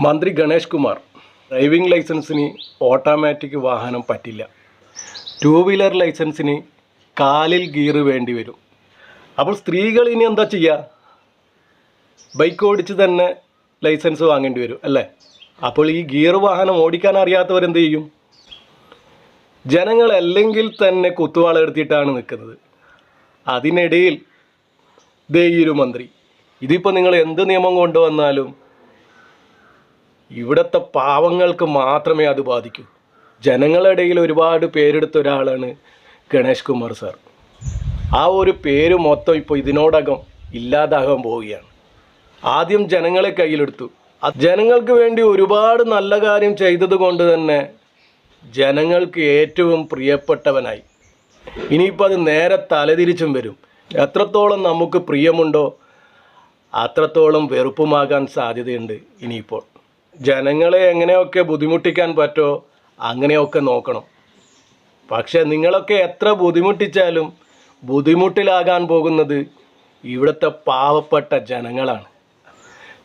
മന്ത്രി ഗണേഷ് കുമാർ ഡ്രൈവിംഗ് ലൈസൻസിന് ഓട്ടോമാറ്റിക് വാഹനം പറ്റില്ല. ടൂ വീലർ ലൈസൻസിന് കാലിൽ ഗിയർ വേണ്ടി വരും. അപ്പോൾ സ്ത്രീകൾ ഇനി എന്താ ചെയ്യുക ബൈക്ക് ഓടിച്ച് തന്നെ ലൈസൻസ് വാങ്ങേണ്ടി വരും അല്ലേ? അപ്പോൾ ഈ ഗിയർ വാഹനം ഓടിക്കാൻ അറിയാത്തവരെന്ത് ചെയ്യും? ജനങ്ങൾ അല്ലെങ്കിൽ തന്നെ കുത്തുവാളെടുത്തിട്ടാണ് നിൽക്കുന്നത്. അതിനിടയിൽ ദേ ഈ ഒരു മന്ത്രി. ഇതിപ്പോൾ നിങ്ങൾ എന്ത് നിയമം കൊണ്ടുവന്നാലും ഇവിടുത്തെ പാവങ്ങൾക്ക് മാത്രമേ അത് ബാധിക്കൂ. ജനങ്ങളുടെ ഇടയിൽ ഒരുപാട് പേരെടുത്ത ഒരാളാണ് ഗണേഷ് കുമാർ സാർ. ആ ഒരു പേര് മൊത്തം ഇപ്പോൾ ഇതിനോടകം ഇല്ലാതാകാൻ പോവുകയാണ്. ആദ്യം ജനങ്ങളെ കയ്യിലെടുത്തു. ജനങ്ങൾക്ക് വേണ്ടി ഒരുപാട് നല്ല കാര്യം ചെയ്തത് കൊണ്ട് തന്നെ ജനങ്ങൾക്ക് ഏറ്റവും പ്രിയപ്പെട്ടവനായി. ഇനിയിപ്പോൾ അത് നേരെ തലതിരിച്ചും വരും. എത്രത്തോളം നമുക്ക് പ്രിയമുണ്ടോ അത്രത്തോളം വെറുപ്പുമാകാൻ സാധ്യതയുണ്ട് ഇനിയിപ്പോൾ. ജനങ്ങളെ എങ്ങനെയൊക്കെ ബുദ്ധിമുട്ടിക്കാൻ പറ്റോ അങ്ങനെയൊക്കെ നോക്കണം. പക്ഷെ നിങ്ങളൊക്കെ എത്ര ബുദ്ധിമുട്ടിച്ചാലും ബുദ്ധിമുട്ടിലാകാൻ പോകുന്നത് ഇവിടുത്തെ പാവപ്പെട്ട ജനങ്ങളാണ്.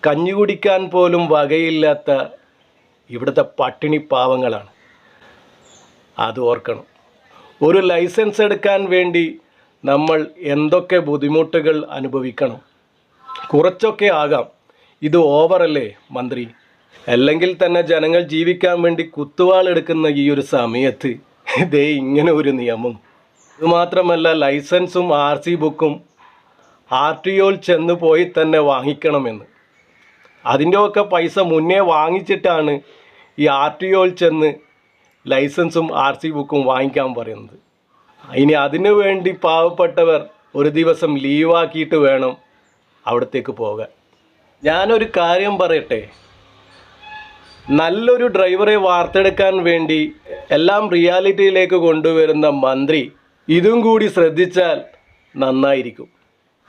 കഞ്ഞി കുടിക്കാൻ പോലും വകയില്ലാത്ത ഇവിടുത്തെ പട്ടിണി പാവങ്ങളാണ്. അത് ഓർക്കണം. ഒരു ലൈസൻസ് എടുക്കാൻ വേണ്ടി നമ്മൾ എന്തൊക്കെ ബുദ്ധിമുട്ടുകൾ അനുഭവിക്കണം. കുറച്ചൊക്കെ ആകാം. ഇത് ഓവറല്ലേ മന്ത്രി? അല്ലെങ്കിൽ തന്നെ ജനങ്ങൾ ജീവിക്കാൻ വേണ്ടി കുത്തുവാളെടുക്കുന്ന ഈ ഒരു സമയത്ത് ഇതേ ഇങ്ങനെ ഒരു നിയമം. ഇതുമാത്രമല്ല ലൈസൻസും ആർ സി ബുക്കും ആർ ടി ഒയിൽ ചെന്ന് പോയി തന്നെ വാങ്ങിക്കണമെന്ന്. അതിന്റെ ഒക്കെ പൈസ മുന്നേ വാങ്ങിച്ചിട്ടാണ് ഈ ആർ ടി ഒയിൽ ചെന്ന് ലൈസൻസും ആർ സി ബുക്കും വാങ്ങിക്കാൻ പറയുന്നത്. ഇനി അതിനു വേണ്ടി പാവപ്പെട്ടവർ ഒരു ദിവസം ലീവാക്കിയിട്ട് വേണം അവിടത്തേക്ക് പോകാൻ. ഞാനൊരു കാര്യം പറയട്ടെ? നല്ലൊരു ഡ്രൈവറെ വാർത്തെടുക്കാൻ വേണ്ടി എല്ലാം റിയാലിറ്റിയിലേക്ക് കൊണ്ടുവരുന്ന മന്ത്രി ഇതും കൂടി ശ്രദ്ധിച്ചാൽ നന്നായിരിക്കും.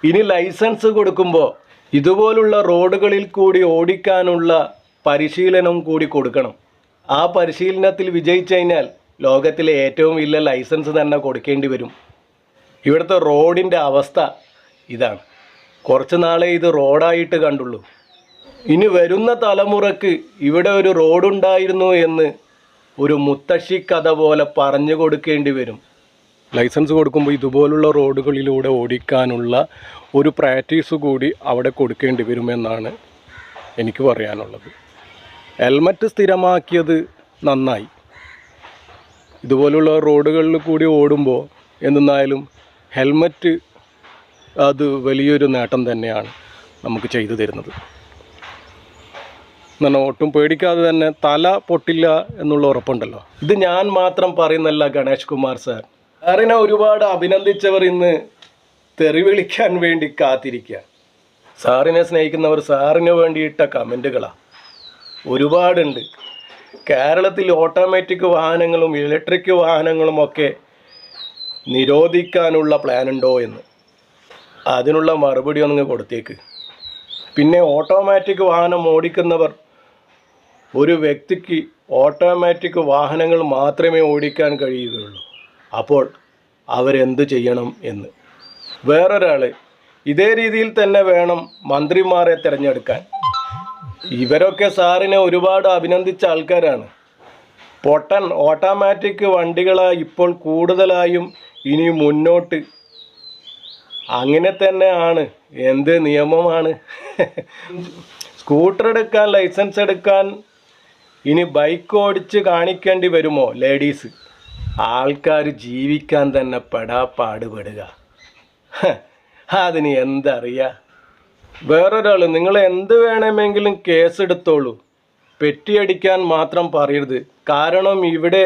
ഇനി ലൈസൻസ് കൊടുക്കുമ്പോൾ ഇതുപോലുള്ള റോഡുകളിൽ കൂടി ഓടിക്കാനുള്ള പരിശീലനം കൂടി കൊടുക്കണം. ആ പരിശീലനത്തിൽ വിജയിച്ചു കഴിഞ്ഞാൽ ലോകത്തിലെ ഏറ്റവും വലിയ ലൈസൻസ് തന്നെ കൊടുക്കേണ്ടി വരും. ഇവിടുത്തെ റോഡിന്റെ അവസ്ഥ ഇതാണ്. കുറച്ച് നാളെ ഇത് റോഡായിട്ട് കണ്ടുള്ളൂ. ഇനി വരുന്ന തലമുറയ്ക്ക് ഇവിടെ ഒരു റോഡുണ്ടായിരുന്നു എന്ന് ഒരു മുത്തശ്ശി കഥ പോലെ പറഞ്ഞു കൊടുക്കേണ്ടി വരും. ലൈസൻസ് കൊടുക്കുമ്പോൾ ഇതുപോലുള്ള റോഡുകളിലൂടെ ഓടിക്കാനുള്ള ഒരു പ്രാക്ടീസ് കൂടി അവിടെ കൊടുക്കേണ്ടി വരുമെന്നാണ് എനിക്ക് പറയാനുള്ളത്. ഹെൽമറ്റ് സ്ഥിരമാക്കിയത് നന്നായി. ഇതുപോലുള്ള റോഡുകളിൽ കൂടി ഓടുമ്പോൾ എന്തെന്നായാലും ഹെൽമറ്റ് അത് വലിയൊരു നേട്ടം തന്നെയാണ് നമുക്ക് ചെയ്തു തരുന്നത്. എന്നാൽ ഒട്ടും പേടിക്കാതെ തന്നെ തല പൊട്ടില്ല എന്നുള്ള ഉറപ്പുണ്ടല്ലോ. ഇത് ഞാൻ മാത്രം പറയുന്നല്ല ഗണേഷ് കുമാർ സാർ. സാറിനെ ഒരുപാട് അഭിനന്ദിച്ചവർ ഇന്ന് തെറി വിളിക്കാൻ വേണ്ടി കാത്തിരിക്കുക. സാറിനെ സ്നേഹിക്കുന്നവർ സാറിന് വേണ്ടിയിട്ട കമന്റുകളാണ് ഒരുപാടുണ്ട്. കേരളത്തിൽ ഓട്ടോമാറ്റിക് വാഹനങ്ങളും ഇലക്ട്രിക് വാഹനങ്ങളും ഒക്കെ നിരോധിക്കാനുള്ള പ്ലാൻ ഉണ്ടോ എന്ന്. അതിനുള്ള മറുപടി ഒന്ന് കൊടുത്തേക്ക്. പിന്നെ ഓട്ടോമാറ്റിക് വാഹനം ഓടിക്കുന്നവർ ഒരു വ്യക്തിക്ക് ഓട്ടോമാറ്റിക് വാഹനങ്ങൾ മാത്രമേ ഓടിക്കാൻ കഴിയുകയുള്ളൂ. അപ്പോൾ അവരെന്ത് ചെയ്യണം എന്ന്. വേറൊരാൾ ഇതേ രീതിയിൽ തന്നെ വേണം മന്ത്രിമാരെ തിരഞ്ഞെടുക്കാൻ. ഇവരൊക്കെ സാറിനെ ഒരുപാട് അഭിനന്ദിച്ച ആൾക്കാരാണ്. പൊട്ടൻ ഓട്ടോമാറ്റിക് വണ്ടികളായി ഇപ്പോൾ കൂടുതലായും ഇനി മുന്നോട്ട്. അങ്ങനെ തന്നെയാണ്. എന്ത് നിയമമാണ്? സ്കൂട്ടർ എടുക്കാൻ ലൈസൻസ് എടുക്കാൻ ഇനി ബൈക്ക് ഓടിച്ച് കാണിക്കേണ്ടി വരുമോ ലേഡീസ് ആൾക്കാർ ജീവിക്കാൻ തന്നെ പെടാ പാടുപെടുക അതിന് എന്തറിയാ? വേറൊരാൾ നിങ്ങൾ എന്ത് വേണമെങ്കിലും കേസ് എടുത്തോളൂ പെട്ടിയടിക്കാൻ മാത്രം പറയരുത്. കാരണം ഇവിടെ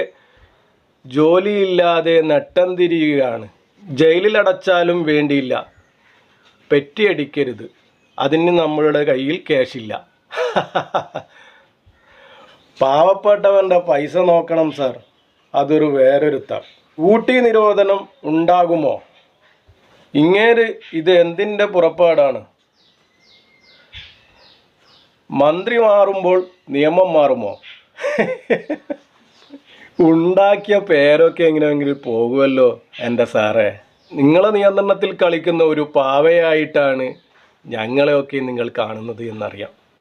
ജോലിയില്ലാതെ നട്ടം തിരിയുകയാണ് ജയിലിലടച്ചാലും വേണ്ടിയില്ല. പെറ്റിയടിക്കരുത് അതിന് നമ്മളുടെ കയ്യിൽ ക്യാഷില്ല പാവപ്പെട്ടവന്റെ പൈസ നോക്കണം സർ. അതൊരു വേറൊരുത്തം. ഊട്ടി നിരോധനം ഉണ്ടാകുമോ? ഇങ്ങേര് ഇത് എന്തിന്റെ പുറപ്പാടാണ്? മന്ത്രി മാറുമ്പോൾ നിയമം മാറുമോ? ഉണ്ടാക്കിയ പേരൊക്കെ എങ്ങനെയെങ്കിലും പോകുമല്ലോ എന്റെ സാറേ. നിങ്ങളെ നിയന്ത്രണത്തിൽ കളിക്കുന്ന ഒരു പാവയായിട്ടാണ് ഞങ്ങളെയൊക്കെ നിങ്ങൾ കാണുന്നത് എന്നറിയാം.